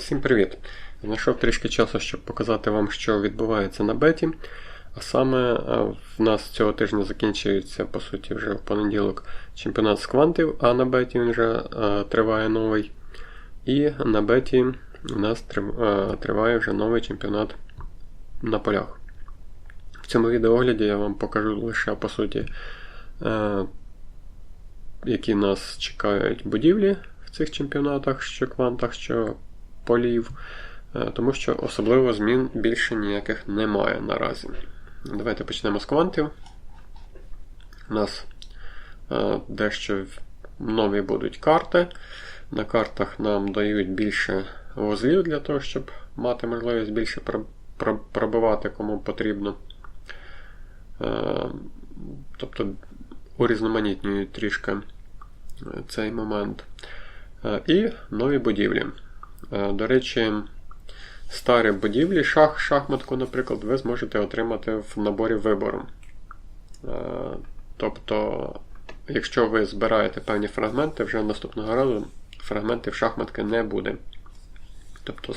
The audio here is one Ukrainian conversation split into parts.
Всім привіт! Знайшов трішки часу, щоб показати вам, що відбувається на беті. А саме в нас цього тижня закінчується, по суті, вже в понеділок чемпіонат з квантів, а на беті він вже а, триває новий. І на беті у нас триває вже новий чемпіонат на полях. В цьому відеогляді я вам покажу лише по суті, а, які нас чекають будівлі в цих чемпіонатах, що квантах, що полів, е, тому що особливо змін більше ніяких немає наразі. Давайте почнемо з квантів. У нас е, дещо нові будуть карти. На картах нам дають більше вузлів для того, щоб мати можливість більше пробивати кому потрібно. Е, тобто урізноманітнюють трішки цей момент. І нові будівлі. Е, до речі, старі будівлі, шах, шахматку, наприклад, ви зможете отримати в наборі вибору. Е, тобто, якщо ви збираєте певні фрагменти, вже наступного разу фрагментів шахматки не буде. Тобто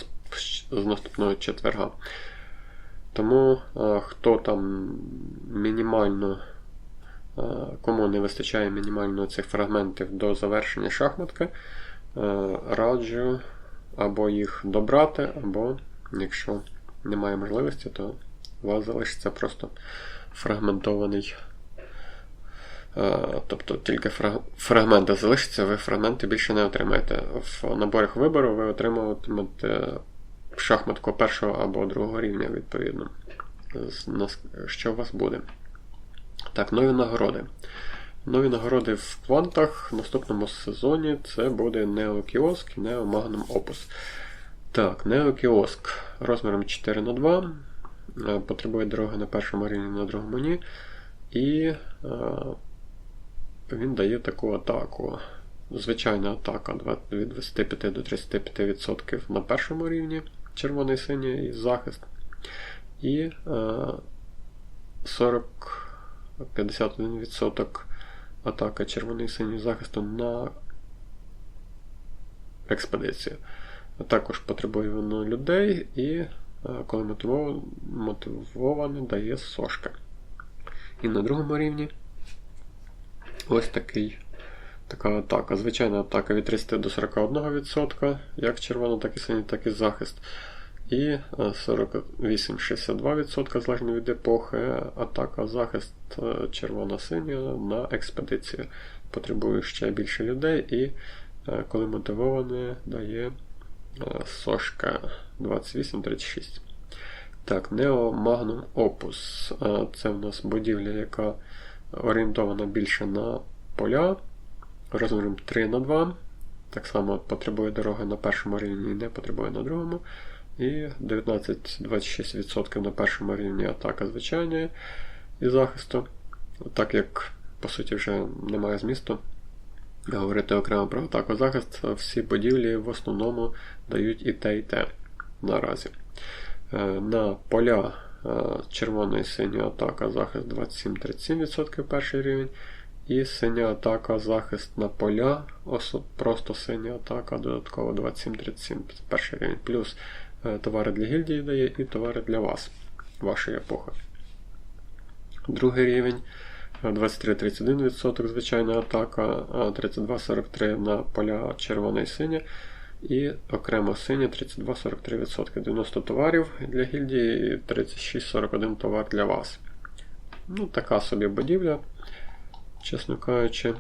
з наступного четверга. Тому е, хто там мінімально, кому не вистачає мінімально цих фрагментів до завершення шахматки, раджу або їх добрати, або, якщо немає можливості, то у вас залишиться просто фрагментований. Е, тобто тільки фрагменти залишаться, ви фрагменти більше не отримаєте. В наборах вибору ви отримуватимете шахматку першого або другого рівня, відповідно, що у вас буде. Так, нові нагороди. Нові нагороди в квантах в наступному сезоні це буде Неокіоск і Neo Magnum Opus. Так, Неокіоск розміром 4х2. Е, потребує дороги на першому рівні на другому ні. І е, він дає таку атаку. Звичайна атака від 25 до 35% на першому рівні червоний синій захист. І е, 40 51% атака червоний синій захисту на експедицію. Також потребує воно людей і е, коли мотивоване, дає сошка. І на другому рівні ось такий, така атака. Звичайна атака від 30 до 41%, як червона, так і синій, так і захист. І 48-62% залежно від епохи. Атака захист е, червона-синя на експедицію. Потребує ще більше людей, і е, коли мотивоване, дає е, сошка 28-36. Так, Neo Magnum Opus. Це в нас будівля, яка орієнтована більше на поля розміром 3 на 2 Так само потребує дороги на першому рівні і не потребує на другому. І 19-26% на першому рівні атака звичайної і захисту. Так як, по суті, вже немає змісту говорити окремо про атаку захист, всі будівлі в основному дають і те, і те наразі. Е, на поля е, червона і синя атака захист 27-37% перший рівень. І синя атака захист на поля, просто синя атака, додатково 27-37 перший рівень. Плюс товари для гільдії дає і товари для вас, вашої епохи. Другий рівень 23-31% звичайна атака, 32-43 на поля червона і синя. І окремо синя 32-43%. 90 товарів для гільдії і 36-41 товар для вас. Ну, Така собі будівля, чесно кажучи,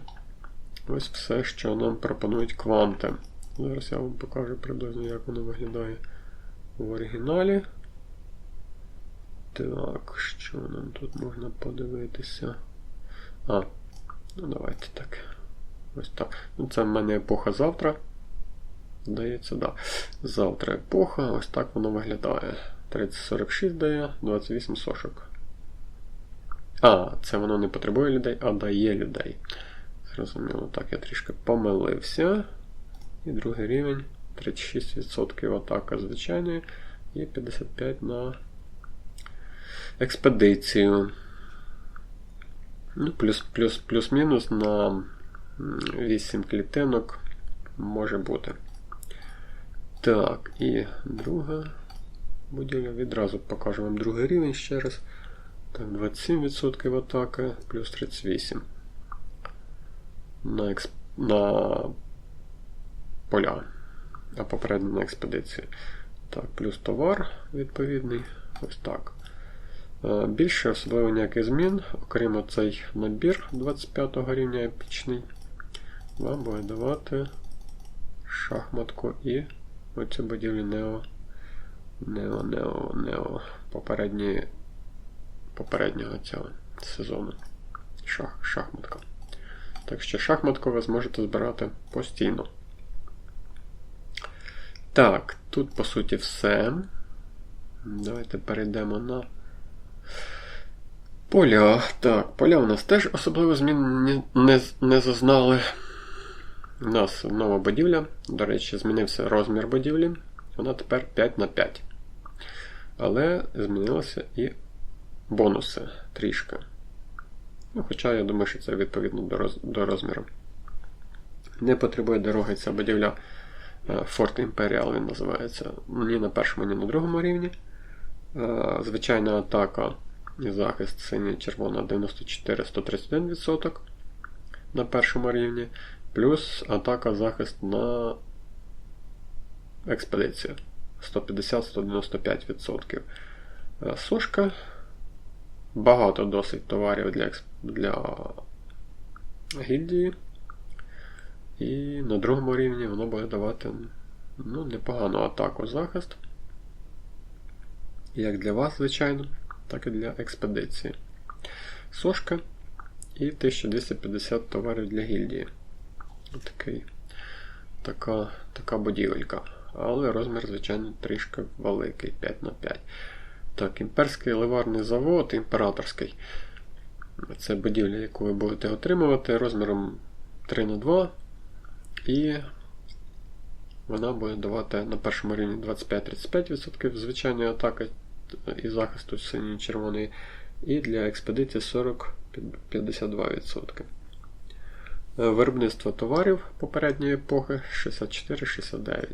ось все, що нам пропонують кванти. Зараз я вам покажу приблизно, як воно виглядає в оригіналі. Так, що нам тут можна подивитися? А, ну давайте так. Ось так. Ну, Це в мене епоха завтра. Здається, да. Завтра епоха, ось так воно виглядає. 3046 дає, 28 сошок. А, це воно не потребує людей, а дає людей. Зрозуміло, так, я трішки помилився. І другий рівень. 36% атака звичайної і 55% на експедицію. Ну, плюс-мінус на 8 клітинок може бути. Так, і друга будівля. Відразу покажу вам другий рівень ще раз. Так, 27% атаки, плюс 38 на, експ... на поля, а попередньо на експедиції. Так, плюс товар відповідний. Ось так. Е, Більше особливо ніяких змін, окрім оцей набір 25 рівня епічний, вам буде давати шахматку і оцю будівлю Нео. Нео, Нео, Нео попередні, попереднього цього сезону. Шах, Шахматка. Так що шахматку ви зможете збирати постійно. Так, тут по суті все. Давайте перейдемо на поля. Так, поля у нас теж особливо змін не, не, не зазнали. У нас нова будівля. До речі, змінився розмір будівлі. Вона тепер 5 на 5. Але змінилися і бонуси трішки. Ну, Хоча я думаю, що це відповідно до роз, до розміру. Не потребує дороги ця будівля Форт Імперіал він називається. Ні на першому, ні на другому рівні. Е, Звичайна атака і захист синя червона 94-131% на першому рівні. Плюс атака захист на експедицію 150-195%. Е, Сушка. Багато досить товарів для, для гільдії. І на другому рівні воно буде давати ну, непогану атаку захист. Як для вас, звичайно, так і для експедиції. Сошка і 1250 товарів для гільдії. Такий, така така будівелька. Але розмір, звичайно, трішки великий 5 на 5. Так, імперський ливарний завод, імператорський. Це будівля, яку ви будете отримувати розміром 3 на 2 і вона буде давати на першому рівні 25-35% звичайної атаки і захисту синьої червоної, і для експедиції 40-52%. Виробництво товарів попередньої епохи 64-69.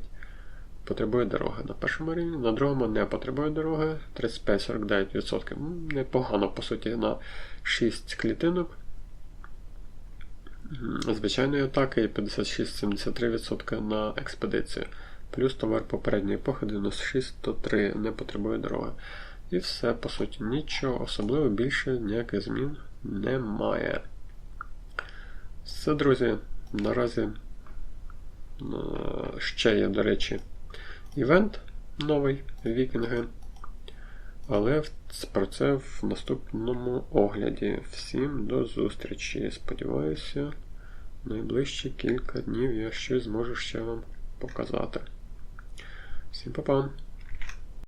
Потребує дороги на першому рівні, на другому не потребує дороги 35-49%. Непогано, по суті, на 6 клітинок звичайної атаки і 56-73% на експедицію. Плюс товар попередньої епохи 96-103 не потребує дороги. І все, по суті, нічого особливо більше ніяких змін немає. Все, друзі, наразі е, ще є, до речі, івент новий Вікінги. Але про це в наступному огляді. Всім до зустрічі. Сподіваюся, найближчі кілька днів я щось зможу ще вам показати. Всім па-па!